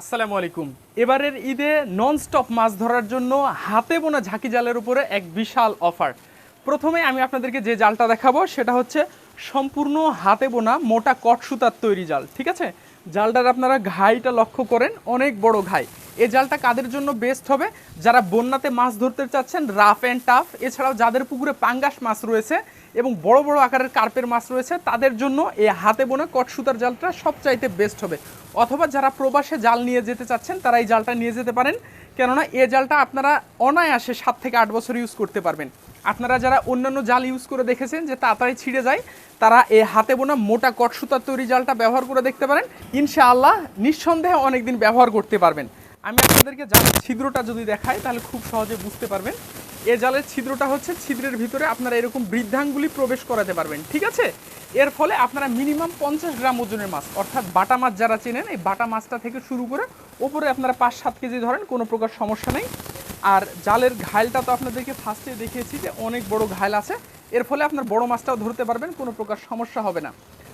আসসালামু আলাইকুম। এবারের ঈদে নন স্টপ মাছ ধরার জন্য হাতে বোনা ঝাঁকি জালের উপরে এক বিশাল অফার। প্রথমে আমি আপনাদেরকে যে জালটা দেখাবো, সেটা হচ্ছে সম্পূর্ণ হাতে বোনা মোটা কট সুতার তৈরি জাল, ঠিক আছে? জালটার আপনারা ঘাইটা লক্ষ্য করেন, অনেক বড় ঘাই। এই জালটা কাদের জন্য বেস্ট হবে? যারা বন্যাতে মাছ ধরতে চাচ্ছেন রাফ অ্যান্ড টাফ এছাড়াও যাদের পুকুরে পাঙ্গাস মাছ রয়েছে এবং বড় বড় আকারের কার্পের মাছ রয়েছে, তাদের জন্য এই হাতে বোনা কট সুতার জালটা সবচাইতে বেস্ট হবে। অথবা যারা প্রবাসে জাল নিয়ে যেতে চাচ্ছেন, তারা এই জালটা নিয়ে যেতে পারেন। কেননা এই জালটা আপনারা অনায়াসে সাত থেকে আট বছর ইউজ করতে পারবেন। আপনারা যারা অন্যান্য জাল ইউজ করে দেখেছেন যে তাড়াতাড়ি ছিঁড়ে যায়, তারা এই হাতে বোনা মোটা কটসুতার তৈরি জালটা ব্যবহার করে দেখতে পারেন। ইনশাআল্লাহ নিঃসন্দেহে অনেকদিন ব্যবহার করতে পারবেন। আমি আপনাদেরকে জালের ছিদ্রটা যদি দেখাই, তাহলে খুব সহজে বুঝতে পারবেন। এ জালের ছিদ্রটা হচ্ছে ছিদ্রের ভিতরে আপনারা এরকম বৃদ্ধাঙ্গুলি প্রবেশ করাতে পারবেন, ঠিক আছে? এর ফলে আপনারা মিনিমাম পঞ্চাশ গ্রাম ওজনের মাছ, অর্থাৎ বাটা মাছ যারা চেনেন, এই বাটা মাছটা থেকে শুরু করে ওপরে আপনারা পাঁচ সাত কেজি ধরেন, কোনো প্রকার সমস্যা নেই। আর জালের ঘাইলটা তো আপনাদেরকে ফার্স্টে দেখিয়েছি যে অনেক বড় ঘাইল আছে। এর ফলে আপনার বড় মাছটাও ধরতে পারবেন, কোনো প্রকার সমস্যা হবে না।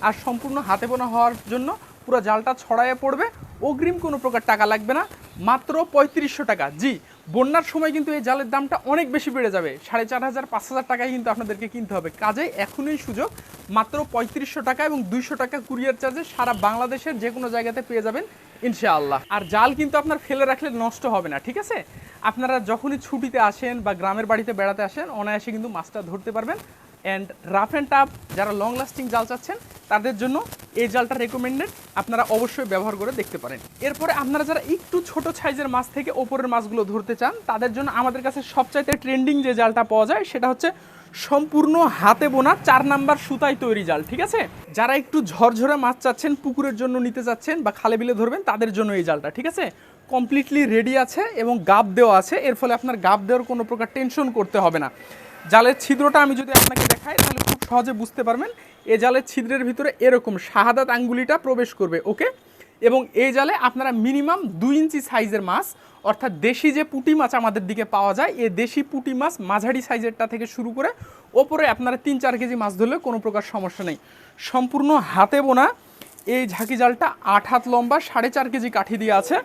আর সম্পূর্ণ হাতে বোনা হওয়ার জন্য পুরো জালটা ছড়াইয়ে পড়বে, অগ্রিম কোনো প্রকার টাকা লাগবে না, মাত্র পঁয়ত্রিশশো টাকা। জি বন্যার সময় কিন্তু এই জালের দামটা অনেক বেশি বেড়ে যাবে। সাড়ে চার হাজার, পাঁচ হাজার টাকায় কিন্তু আপনাদেরকে কিনতে হবে। কাজে এখনই সুযোগ, মাত্র পঁয়ত্রিশশো টাকা এবং দুইশো টাকা কুরিয়ার চার্জে সারা বাংলাদেশের যে কোনো জায়গাতে পেয়ে যাবেন ইনশাআল্লাহ। আর জাল কিন্তু আপনার ফেলে রাখলে নষ্ট হবে না, ঠিক আছে? আপনারা যখনই ছুটিতে আসেন বা গ্রামের বাড়িতে বেড়াতে আসেন, অনায়াসে কিন্তু মাছটা ধরতে পারবেন। অ্যান্ড রাফ অ্যান্ড টাপ যারা লং লাস্টিং জাল চাচ্ছেন, তাদের জন্য এই জালটা রেকমেন্ডেড আপনারা অবশ্যই ব্যবহার করে দেখতে পারেন। এরপরে আপনারা যারা একটু ছোট সাইজের মাছ থেকে ওপরের মাছগুলো ধরতে চান, তাদের জন্য আমাদের কাছে সবচাইতে ট্রেন্ডিং যে জালটা পাওয়া যায়, সেটা হচ্ছে সম্পূর্ণ হাতে বোনা চার নাম্বার সুতায় তৈরি জাল, ঠিক আছে? যারা একটু ঝরঝরে মাছ চাচ্ছেন, পুকুরের জন্য নিতে চাচ্ছেন বা খালে বিলে ধরবেন, তাদের জন্য এই জালটা, ঠিক আছে? কমপ্লিটলি রেডি আছে এবং গাব দেওয়া আছে, এর ফলে আপনার গাব দেওয়ার কোনো প্রকার টেনশন করতে হবে না। জালের ছিদ্রটা আমি যদি আপনাকে দেখাই, তাহলে খুব সহজে বুঝতে পারবেন এই জালের ছিদ্রের ভিতরে এরকম শাহাদাত আঙ্গুলিটা প্রবেশ করবে, ওকে? এবং এই জালে আপনারা মিনিমাম দুই ইঞ্চি সাইজের মাছ, অর্থাৎ দেশি যে পুঁটি মাছ আমাদের দিকে পাওয়া যায় এই দেশি পুঁটি মাছ মাঝারি সাইজেরটা থেকে শুরু করে ওপরে আপনারা তিন চার কেজি মাছ ধরলে কোনো প্রকার সমস্যা নেই। সম্পূর্ণ হাতে বোনা, এই ঝাঁকি জালটা আট হাত লম্বা, সাড়ে চার কেজি কাঠি দিয়ে আছে।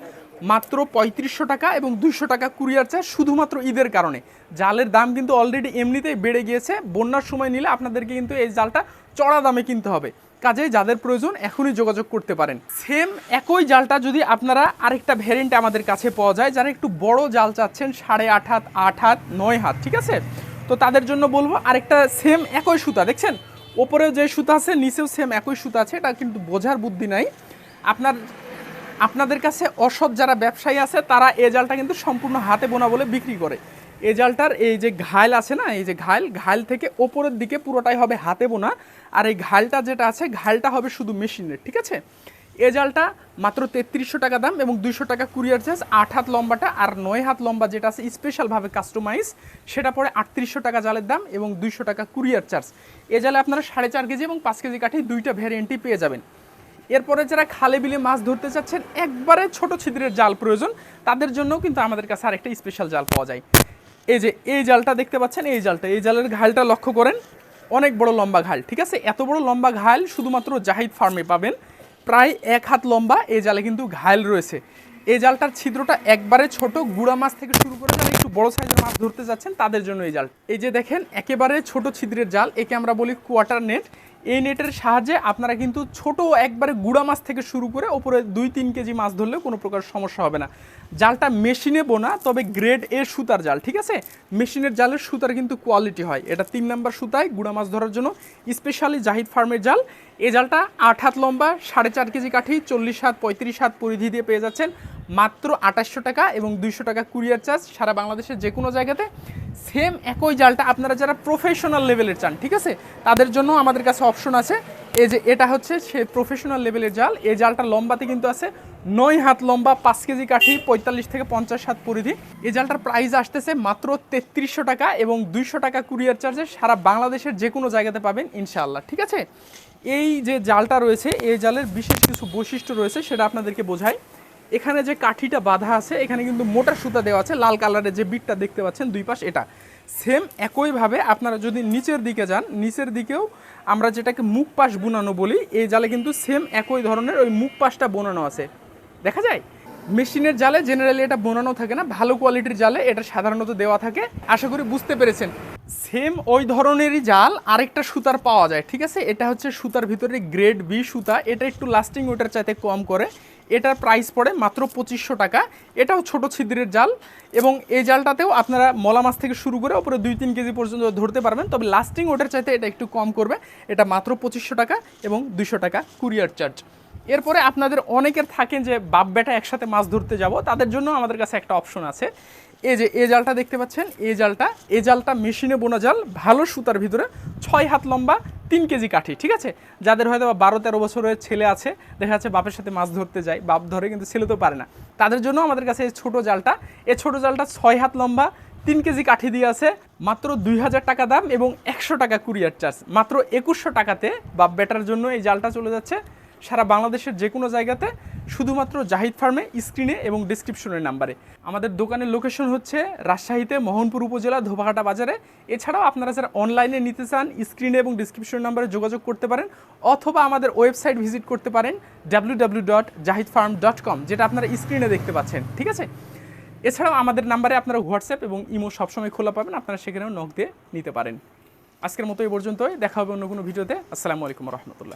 মাত্র পঁয়ত্রিশশো টাকা এবং দুইশো টাকা কুরিয়ার চার্জ শুধুমাত্র ঈদের কারণে। জালের দাম কিন্তু অলরেডি এমনিতেই বেড়ে গিয়েছে। বন্যার সময় নিলে আপনাদেরকে কিন্তু এই জালটা চড়া দামে কিনতে হবে। কাজে যাদের প্রয়োজন এখনই যোগাযোগ করতে পারেন। সেম একই জালটা যদি আপনারা আরেকটা ভ্যারিয়েন্ট আমাদের কাছে পাওয়া যায়, যারা একটু বড় জাল চাচ্ছেন, সাড়ে আট হাত আট হাত, নয় হাত, ঠিক আছে? তো তাদের জন্য বলব আরেকটা সেম একই সুতা, দেখছেন? ওপরেও যে সুতা আছে, নিচেও সেম একই সুতা আছে, এটা কিন্তু বোঝার বুদ্ধি নাই। আপনার আপনাদের কাছে অসৎ যারা ব্যবসায়ী আছে, তারা এ জালটা কিন্তু সম্পূর্ণ হাতে বোনা বলে বিক্রি করে। এই জালটার এই যে ঘাইল আছে না, এই যে ঘাইল ঘাইল থেকে ওপরের দিকে পুরোটাই হবে হাতে বোনা। আর এই ঘাইলটা যেটা আছে, ঘাইলটা হবে শুধু মেশিনের, ঠিক আছে? এ জালটা মাত্র তেত্রিশশো টাকা দাম এবং দুইশো টাকা কুরিয়ার চার্জ, আট হাত লম্বাটা আর নয় হাত লম্বা যেটা আছে স্পেশালভাবে কাস্টমাইজ সেটা পরে আটত্রিশশো টাকা জালের দাম এবং দুইশো টাকা কুরিয়ার চার্জ। এ জালে আপনারা সাড়ে চার কেজি এবং পাঁচ কেজি কাঠি দুইটা ভ্যারিয়েন্টই পেয়ে যাবেন। এরপরে যারা খালে বিলে মাছ ধরতে চাচ্ছেন একবারে ছোট ছিদ্রের জাল প্রয়োজন। তাদের জন্যও কিন্তু আমাদের কাছে আরেকটা স্পেশাল জাল পাওয়া যায়। এই যে, এই জালটা দেখতে পাচ্ছেন, এই জালটা। এই জালের ঘালটা লক্ষ্য করেন, অনেক বড় লম্বা ঘাল, ঠিক আছে? এত বড় লম্বা ঘাল শুধুমাত্র জাহিদ ফার্মে পাবেন। প্রায় এক হাত লম্বা এই জালে কিন্তু ঘাইল রয়েছে। এই জালটার ছিদ্রটা একবারে ছোট, গুড়া মাছ থেকে শুরু করে যারা একটু বড় সাইজের মাছ ধরতে যাচ্ছেন, তাদের জন্য এই জাল। এই যে দেখেন, একেবারে ছোট ছিদ্রের জাল, একে আমরা বলি কোয়ার্টার নেট এই নেটের সাহায্যে আপনারা কিন্তু ছোট একবারে গুড়া মাছ থেকে শুরু করে ওপরে দুই তিন কেজি মাছ ধরলেও কোনো প্রকার সমস্যা হবে না। জালটা মেশিনে বোনা, তবে গ্রেড এ সুতার জাল, ঠিক আছে? মেশিনের জালের সুতার কিন্তু কোয়ালিটি হয়। এটা তিন নাম্বার সুতায় গুড়া মাছ ধরার জন্য স্পেশালি জাহিদ ফার্মের জাল। এ জালটা আট হাত লম্বা, সাড়ে চার কেজি কাঠি, চল্লিশ হাত, পঁয়ত্রিশ হাত পরিধি দিয়ে পেয়ে যাচ্ছেন। মাত্র আঠাশশো টাকা এবং দুইশো টাকা কুরিয়ার চার্জ সারা বাংলাদেশের যে কোনো জায়গাতে। সেম একই জালটা আপনারা যারা প্রফেশনাল লেভেলের চান, ঠিক আছে? তাদের জন্য আমাদের কাছে অপশন আছে। এই যে এটা হচ্ছে সে প্রফেশনাল লেভেলের জাল। এই জালটা লম্বাতে কিন্তু আছে। নয় হাত লম্বা, পাঁচ কেজি কাঠি, পঁয়তাল্লিশ থেকে পঞ্চাশ হাত পরিধি। এই জালটার প্রাইস আসতেছে মাত্র তেত্রিশশো টাকা এবং দুইশো টাকা কুরিয়ার চার্জে সারা বাংলাদেশের যে কোনো জায়গাতে পাবেন, ইনশাআল্লাহ, ঠিক আছে? এই যে জালটা রয়েছে, এই জালের বিশেষ কিছু বৈশিষ্ট্য রয়েছে সেটা আপনাদেরকে বোঝায় এখানে যে কাঠিটা বাঁধা আছে, এখানে কিন্তু মোটা সুতা দেওয়া আছে, লাল কালারের যে বিটটা দেখতে পাচ্ছেন দুই পাশ এটা। সেম একইভাবে আপনারা যদি নিচের দিকে যান, নিচের দিকেও আমরা যেটাকে মুখ পাশ বোনানো বলি, এই জালে কিন্তু সেম একই ধরনের ওই মুখ পাশটা বোনানো আছে। দেখা যায়? মেশিনের জালে জেনারেলি এটা বোনানো থাকে না, ভালো কোয়ালিটির জালে এটা সাধারণত দেওয়া থাকে। আশা করি বুঝতে পেরেছেন। সেম ওই ধরনেরই জাল আরেকটা সুতার পাওয়া যায়, ঠিক আছে? এটা হচ্ছে সুতার ভিতরে গ্রেড বি সুতা, এটা একটু লাস্টিং ওটার চাইতে কম করে। এটার প্রাইস পড়ে মাত্র পঁচিশশো টাকা। এটাও ছোট ছিদ্রের জাল এবং এই জালটাতেও আপনারা মলা মাছ থেকে শুরু করে ওপরে দুই তিন কেজি পর্যন্ত ধরতে পারবেন। তবে লাস্টিং ওটার চাইতে এটা একটু কম করবে। এটা মাত্র পঁচিশশো টাকা এবং দুইশো টাকা কুরিয়ার চার্জ এরপরে আপনাদের অনেকের থাকেন যে, বাপ বেটা একসাথে মাছ ধরতে যাব, তাদের জন্য আমাদের কাছে একটা অপশন আছে। এই যে এ জালটা দেখতে পাচ্ছেন? এই জালটা এ জালটা মেশিনে বোনা জাল, ভালো সুতার ভিতরে, ছয় হাত লম্বা তিন কেজি কাঠি, ঠিক আছে? যাদের হয়তো বারো তেরো বছরের ছেলে আছে, দেখা যাচ্ছে বাপের সাথে মাছ ধরতে যায়, বাপ ধরে কিন্তু ছেলে তো পারে না। তাদের জন্য আমাদের কাছে এই ছোটো জালটা, এই ছোটো জালটা ছয় হাত লম্বা, তিন কেজি কাঠি দিয়ে আছে, মাত্র দুই হাজার টাকা দাম এবং একশো টাকা কুরিয়ার চার্জ। মাত্র একুশশো টাকাতে বাপ বেটার জন্য এই জালটা চলে যাচ্ছে সারা বাংলাদেশের যে কোনো জায়গাতে। শুধুমাত্র জাহিদ ফার্মে, স্ক্রিনে এবং ডিসক্রিপশনের নাম্বারে। আমাদের দোকানের লোকেশন হচ্ছে রাজশাহীতে মোহনপুর উপজেলা ধোবাঘাটা বাজারে। এছাড়াও আপনারা যারা অনলাইনে নিতে চান স্ক্রিনে এবং ডিসক্রিপশন নাম্বারে যোগাযোগ করতে পারেন, অথবা আমাদের ওয়েবসাইট ভিজিট করতে পারেন W W dot Zahid farm dot com যেটা আপনারা স্ক্রিনে দেখতে পাচ্ছেন, ঠিক আছে? এছাড়াও আমাদের নাম্বারে আপনারা হোয়াটসঅ্যাপ এবং ইমো সবসময় খোলা পাবেন, আপনারা সেখানেও নখ দিয়ে নিতে পারেন। আজকের মতো এই পর্যন্তই, দেখা হবে অন্য কোনো ভিডিওতে। আসসালামু আলাইকুম রহমতুল্লাহ।